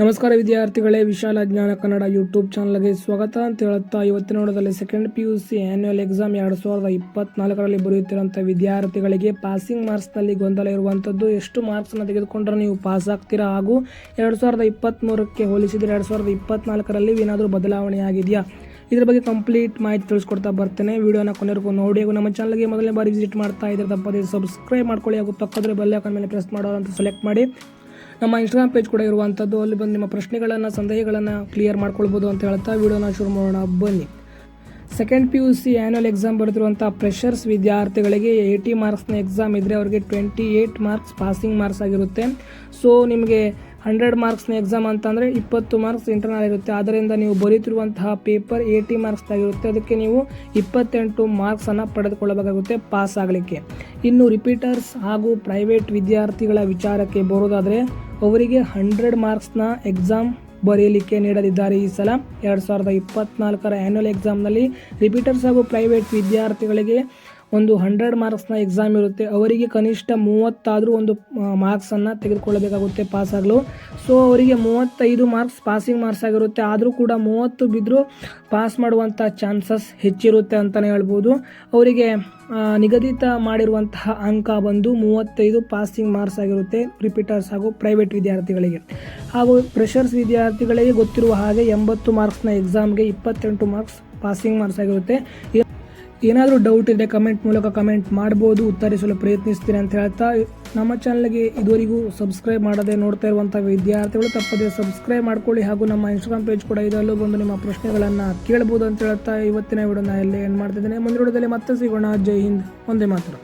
ನಮಸ್ಕಾರ ವಿದ್ಯಾರ್ಥಿಗಳೇ, ವಿಶಾಲ ಜ್ಞಾನ ಕನ್ನಡ ಯೂಟ್ಯೂಬ್ ಚಾನಲ್ಗೆ ಸ್ವಾಗತ ಅಂತ ಹೇಳುತ್ತಾ ಇವತ್ತಿನ ನೋಡೋದಲ್ಲಿ second P U C annual exam ಎರಡು ಸಾವಿರದ ಇಪ್ಪತ್ನಾಲ್ಕರಲ್ಲಿ ಬರೆಯುತ್ತಿರುವಂಥ ವಿದ್ಯಾರ್ಥಿಗಳಿಗೆ ಪಾಸಿಂಗ್ ಮಾರ್ಕ್ಸ್ನಲ್ಲಿ ಗೊಂದಲ ಇರುವಂಥದ್ದು ಎಷ್ಟು ಮಾರ್ಕ್ಸನ್ನು ತೆಗೆದುಕೊಂಡ್ರೆ ನೀವು ಪಾಸ್ ಆಗ್ತೀರಾ? ಹಾಗೂ ಎರಡು ಸಾವಿರದ ಇಪ್ಪತ್ತ್ಮೂರಕ್ಕೆ ಹೋಲಿಸಿದರೆ ಎರಡು ಸಾವಿರದ ಇಪ್ಪತ್ತ್ನಾಲ್ಕರಲ್ಲಿ ಏನಾದರೂ ಬದಲಾವಣೆ ಆಗಿದೆಯಾ? ಇದ್ರ ಬಗ್ಗೆ ಕಂಪ್ಲೀಟ್ ಮಾಹಿತಿ ತಿಳಿಸ್ಕೊಡ್ತಾ ಬರ್ತೇನೆ. ವಿಡಿಯೋನ ಕೊನೆಗೂ ನೋಡಿ. ಹಾಗೂ ನಮ್ಮ ಚಾನಲ್ಗೆ ಮೊದಲನೇ ಬಾರಿ ವಿಸಿಟ್ ಮಾಡ್ತಾ ಇದ್ರೆ ತಪ್ಪದೇ ಸಬ್ಸ್ಕ್ರೈಬ್ ಮಾಡ್ಕೊಳ್ಳಿ. ಹಾಗೂ ಪಕ್ಕದ ಬೆಲ್ ಐಕಾನ್ ಮೇಲೆ ಪ್ರೆಸ್ ಮಾಡೋ ಅಂತ ಸೆಲೆಕ್ಟ್ ಮಾಡಿ. ನಮ್ಮ ಇನ್ಸ್ಟಾಗ್ರಾಮ್ ಪೇಜ್ ಕೂಡ ಇರುವಂಥದ್ದು ಅಲ್ಲಿ ಬಂದು ನಿಮ್ಮ ಪ್ರಶ್ನೆಗಳನ್ನು, ಸಂದೇಹಗಳನ್ನು ಕ್ಲಿಯರ್ ಮಾಡ್ಕೊಳ್ಬೋದು ಅಂತ ಹೇಳ್ತಾ ವೀಡಿಯೋನ ಶುರು ಮಾಡೋಣ. ಬನ್ನಿ. Second P U C annual exam ಬರೆದಿರುವಂಥ freshers ವಿದ್ಯಾರ್ಥಿಗಳಿಗೆ ಏಯ್ಟಿ ಮಾರ್ಕ್ಸ್ನ ಎಕ್ಸಾಮ್ ಇದ್ದರೆ ಅವರಿಗೆ twenty eight marks passing marks ಆಗಿರುತ್ತೆ. ಸೊ ನಿಮಗೆ ಹಂಡ್ರೆಡ್ ಮಾರ್ಕ್ಸ್ನ ಎಕ್ಸಾಮ್ ಅಂತಂದರೆ ಇಪ್ಪತ್ತು ಮಾರ್ಕ್ಸ್ ಇಂಟರ್ನಲ್ ಇರುತ್ತೆ. ಆದ್ದರಿಂದ ನೀವು ಬರೀತಿರುವಂತಹ ಪೇಪರ್ ಏಯ್ಟಿ ಮಾರ್ಕ್ಸ್ ಆಗಿರುತ್ತೆ. ಅದಕ್ಕೆ ನೀವು ಇಪ್ಪತ್ತೆಂಟು ಮಾರ್ಕ್ಸನ್ನು ಪಡೆದುಕೊಳ್ಳಬೇಕಾಗುತ್ತೆ ಪಾಸ್ ಆಗಲಿಕ್ಕೆ. ಇನ್ನು ರಿಪೀಟರ್ಸ್ ಹಾಗೂ ಪ್ರೈವೇಟ್ ವಿದ್ಯಾರ್ಥಿಗಳ ವಿಚಾರಕ್ಕೆ ಬರೋದಾದರೆ ಅವರಿಗೆ ಹಂಡ್ರೆಡ್ ಮಾರ್ಕ್ಸ್ನ ಎಕ್ಸಾಮ್ ಬರೆಯಲಿಕ್ಕೆ ನೀಡಲಿದ್ದಾರೆ. ಈ ಸಲ ಎರಡು ಸಾವಿರದ ಇಪ್ಪತ್ನಾಲ್ಕರ ಆ್ಯನ್ಯುವಲ್ ಎಕ್ಸಾಮ್ನಲ್ಲಿ ರಿಪೀಟರ್ಸ್ ಹಾಗೂ ಪ್ರೈವೇಟ್ ವಿದ್ಯಾರ್ಥಿಗಳಿಗೆ ಒಂದು ಹಂಡ್ರೆಡ್ ಮಾರ್ಕ್ಸ್ನ ಎಕ್ಸಾಮ್ ಇರುತ್ತೆ. ಅವರಿಗೆ ಕನಿಷ್ಠ ಮೂವತ್ತಾದರೂ ಒಂದು ಮಾರ್ಕ್ಸನ್ನು ತೆಗೆದುಕೊಳ್ಳಬೇಕಾಗುತ್ತೆ ಪಾಸ್ ಆಗಲು. ಸೊ ಅವರಿಗೆ ಮೂವತ್ತೈದು ಮಾರ್ಕ್ಸ್ ಪಾಸಿಂಗ್ ಮಾರ್ಕ್ಸ್ ಆಗಿರುತ್ತೆ. ಆದರೂ ಕೂಡ ಮೂವತ್ತು ಬಿದ್ದರೂ ಪಾಸ್ ಮಾಡುವಂಥ ಚಾನ್ಸಸ್ ಹೆಚ್ಚಿರುತ್ತೆ ಅಂತಲೇ ಹೇಳ್ಬೋದು. ಅವರಿಗೆ ನಿಗದಿತ ಮಾಡಿರುವಂತಹ ಅಂಕ ಬಂದು ಮೂವತ್ತೈದು ಪಾಸಿಂಗ್ ಮಾರ್ಕ್ಸ್ ಆಗಿರುತ್ತೆ ರಿಪೀಟರ್ಸ್ ಹಾಗೂ ಪ್ರೈವೇಟ್ ವಿದ್ಯಾರ್ಥಿಗಳಿಗೆ. ಹಾಗೂ ಫ್ರೆಷರ್ಸ್ ವಿದ್ಯಾರ್ಥಿಗಳಿಗೆ ಗೊತ್ತಿರುವ ಹಾಗೆ ಎಂಬತ್ತು ಮಾರ್ಕ್ಸ್ನ ಎಕ್ಸಾಮ್ಗೆ ಇಪ್ಪತ್ತೆಂಟು ಮಾರ್ಕ್ಸ್ ಪಾಸಿಂಗ್ ಮಾರ್ಕ್ಸ್ ಆಗಿರುತ್ತೆ. ಏನಾದರೂ ಡೌಟ್ ಇದ್ದರೆ ಕಮೆಂಟ್ ಮೂಲಕ ಕಮೆಂಟ್ ಮಾಡ್ಬೋದು, ಉತ್ತರಿಸಲು ಪ್ರಯತ್ನಿಸ್ತೀನಿ ಅಂತ ಹೇಳ್ತಾ, ನಮ್ಮ ಚಾನಲ್ಗೆ ಇದುವರೆಗೂ ಸಬ್ಸ್ಕ್ರೈಬ್ ಮಾಡದೆ ನೋಡ್ತಾ ಇರುವಂಥ ವಿದ್ಯಾರ್ಥಿಗಳು ತಪ್ಪದೆ ಸಬ್ಸ್ಕ್ರೈಬ್ ಮಾಡ್ಕೊಳ್ಳಿ ಹಾಗೂ ನಮ್ಮ ಇನ್ಸ್ಟಾಗ್ರಾಮ್ ಪೇಜ್ ಕೂಡ ಇದರಲ್ಲೂ ಬಂದು ನಿಮ್ಮ ಪ್ರಶ್ನೆಗಳನ್ನು ಕೇಳ್ಬೋದು ಅಂತ ಹೇಳ್ತಾ, ಇವತ್ತಿನ ವಿಡಿಯೋನ ಎಲ್ಲೇ ಏನು ಮಾಡ್ತಿದ್ದೇನೆ. ಮುಂದಿನ ವಿಡಿಯೋದಲ್ಲಿ ಮತ್ತೆ ಸಿಗೋಣ. ಜೈ ಹಿಂದ್. ಒಂದೇ ಮಾತ್ರ